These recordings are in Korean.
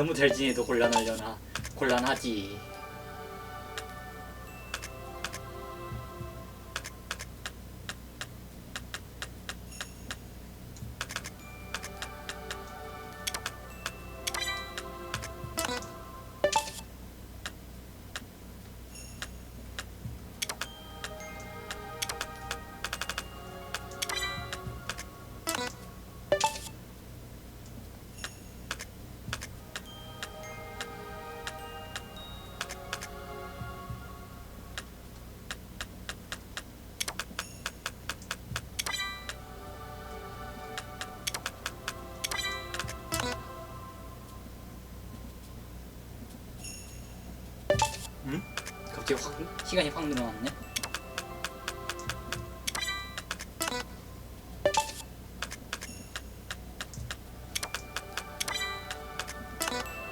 너무 잘 지내도 곤란하려나? 곤란하지. 갑자기 확 시간이 확 늘어났네.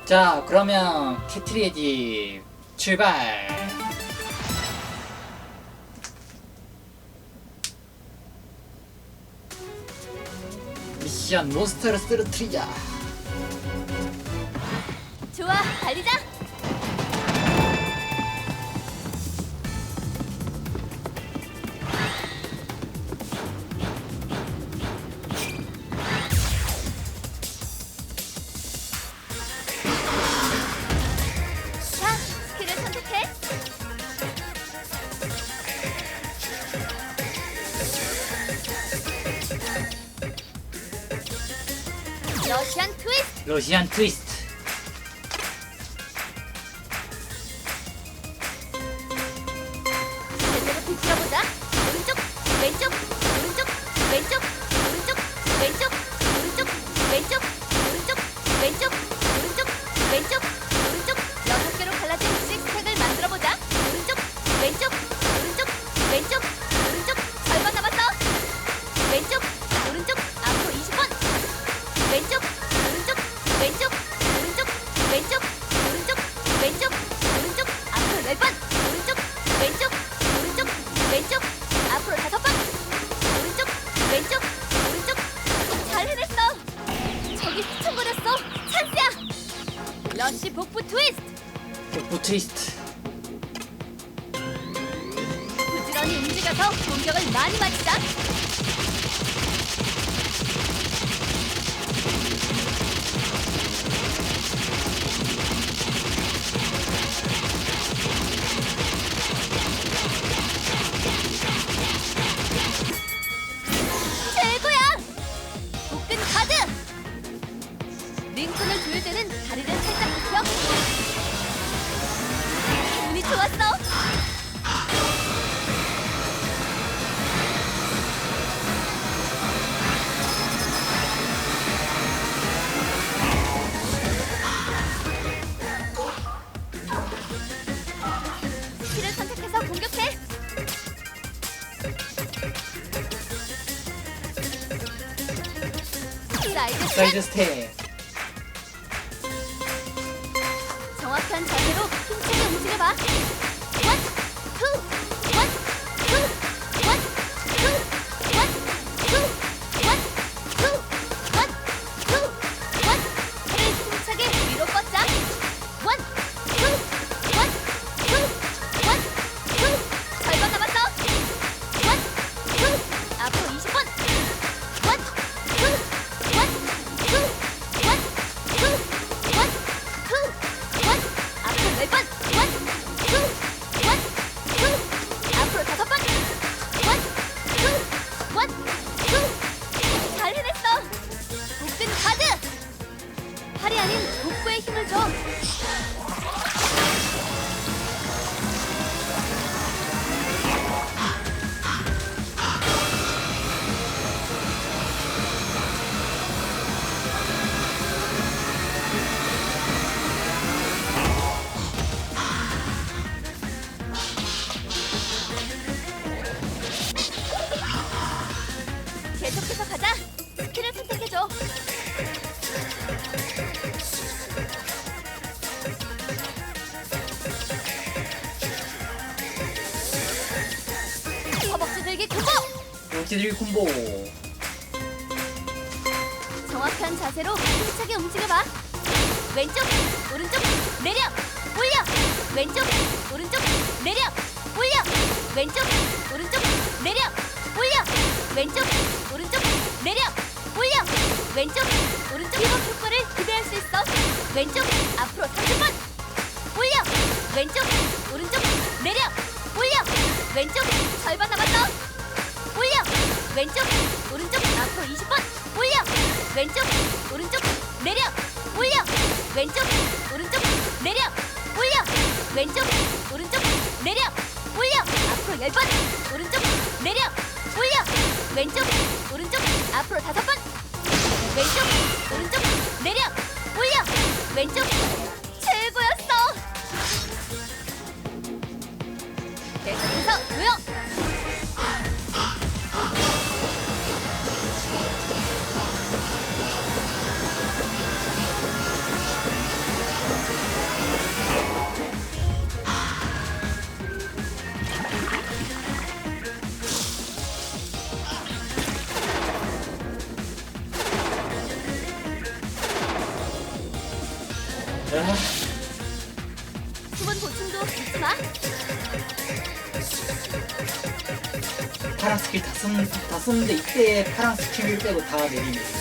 자, 그러면 캐트리의 집 출발. 미션 몬스터를 쓰러트리자. 좋아, 달리자. 러시안 트위스트. 제대로 비틀어보자. 오른쪽, 왼쪽, 오른쪽, 왼쪽. 격부 트위스트! 격부 트위스트! 부지런히 움직여서 공격을 많이 맞자! They're just here. 각지들 콤보. 정확한 자세로 힘차게 움직여봐. 왼쪽, 오른쪽, 내려, 올려. 왼쪽, 오른쪽, 내려, 올려. 왼쪽, 오른쪽, 내려, 올려. 왼쪽, 오른쪽, 내려, 올려. 왼쪽, 오른쪽 이런 효과를 기대할 수 있어. 왼쪽, 앞으로 30번. 올려. 왼쪽, 오른쪽, 내려, 올려. 왼쪽, 절반 남았어. 올려! 왼쪽 오른쪽 앞으로 20번! 올려! 왼쪽 오른쪽 내려! 올려! 왼쪽 오른쪽 내려! 올려! 왼쪽 오른쪽 내려! 올려! 앞으로 10번! 오른쪽 내려! 올려! 왼쪽 오른쪽 앞으로 5번! 왼쪽 오른쪽 내려! 올려! 왼쪽 이때 파랑 스킬 빼고 다 내리네.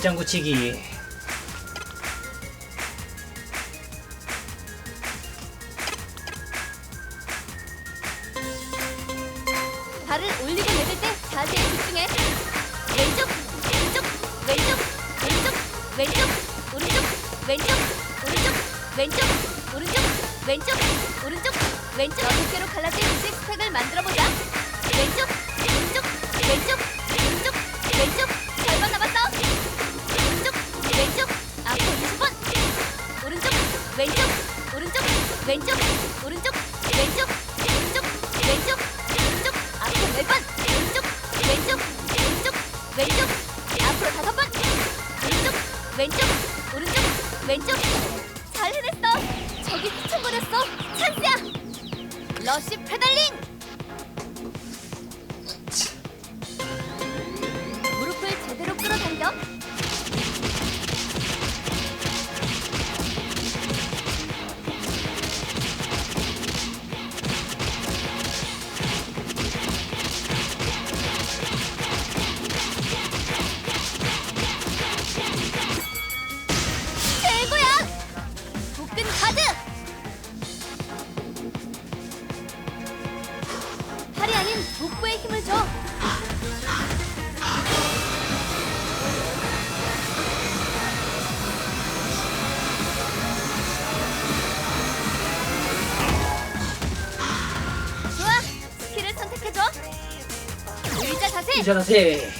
발장구치기! 발장구치기. 발을 올리고 내릴 때 자세에 집중해. 왼쪽, 왼쪽, 왼쪽, 왼쪽, 왼쪽, 오른쪽, 왼쪽, 오른쪽, 왼쪽, 오른쪽, 왼쪽, 오른쪽, 왼쪽 어깨로 갈라진 식스팩을 만들어 보자. 왼쪽, 오른쪽, 왼쪽, 왼쪽, 오른쪽, 왼쪽, 왼쪽, 왼쪽, 왼쪽, 앞으로 열 번, 왼쪽, 왼쪽, 왼쪽, 왼쪽, 앞으로 다섯 번, 왼쪽 왼쪽, 오른쪽, 왼쪽. 잘 해냈어. 저기 스쳐버렸어. 찬스야. 러쉬 페달링. 잘하세요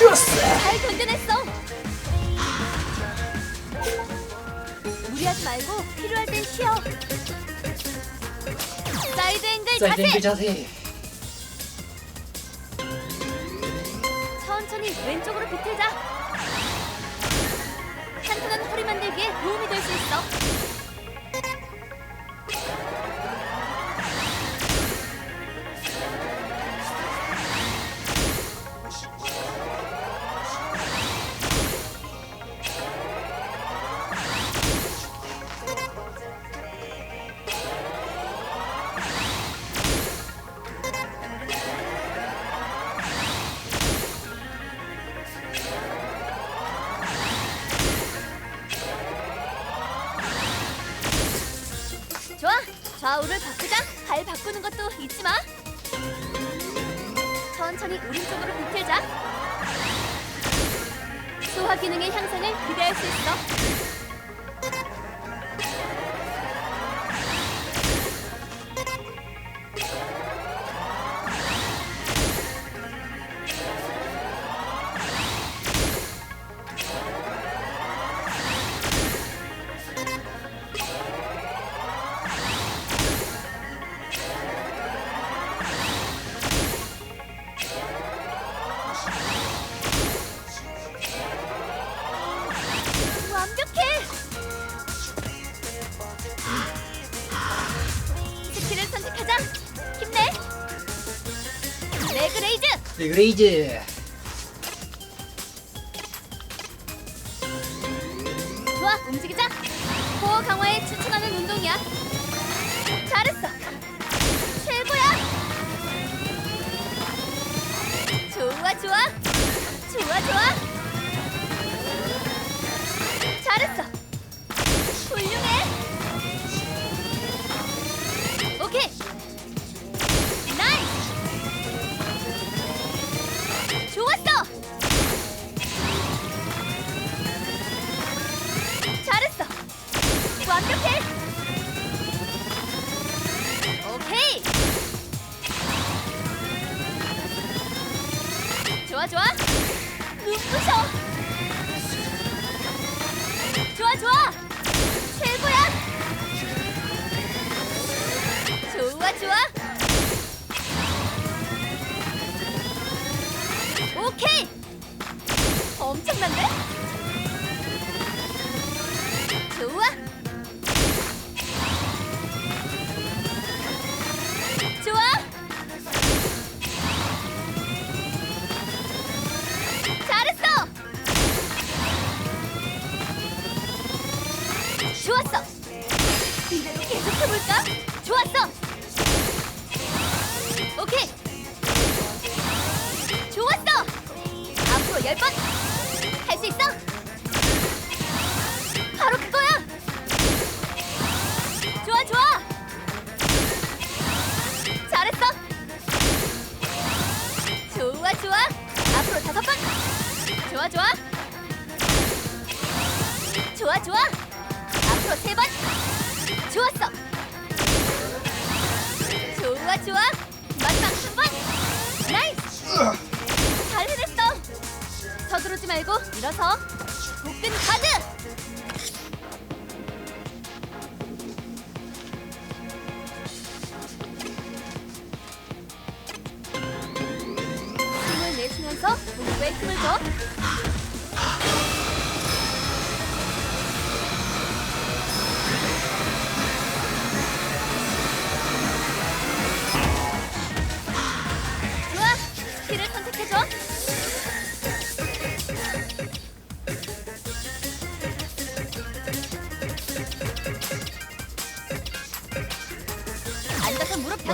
좋았어. 잘 견뎌냈어. 무리하지 말고 필요할 땐 쉬어. 사이드 앵글 사이드 앵글 자세. 천천히 왼쪽으로 비틀자. 탄탄한 허리 만들기에 도움이 될 수 있어. 좌우를 바꾸자. 발 바꾸는 것도 잊지 마. 천천히 오른쪽으로 비틀자. 소화 기능의 향상을 기대할 수 있어. the. Okay,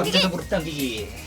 남자도 무릎 당기기. 그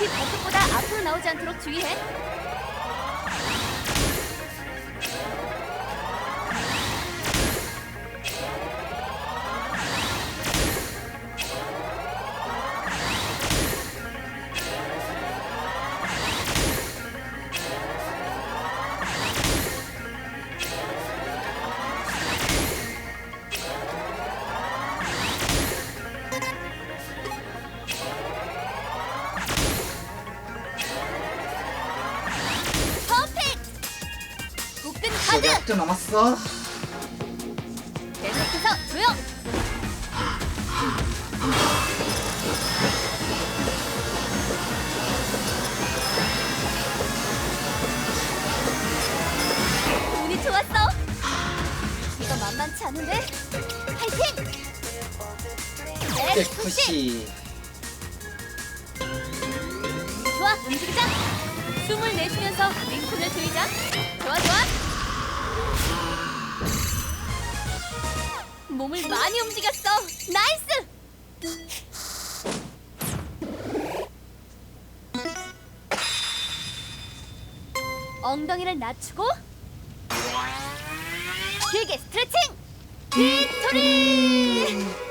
높이 바닥보다 앞으로 나오지 않도록 주의해. 40초 남았어. 계속해서 조용. 운이 좋았어. 이거 만만치 않은데. 파이팅. 넷 네, 푸시. 깨끗이. 좋아 움직이자. 숨을 내쉬면서 링크를 조이자. 좋아 좋아. 몸을 많이 움직였어. 나이스! 엉덩이를 낮추고 길게 스트레칭! 빅토리!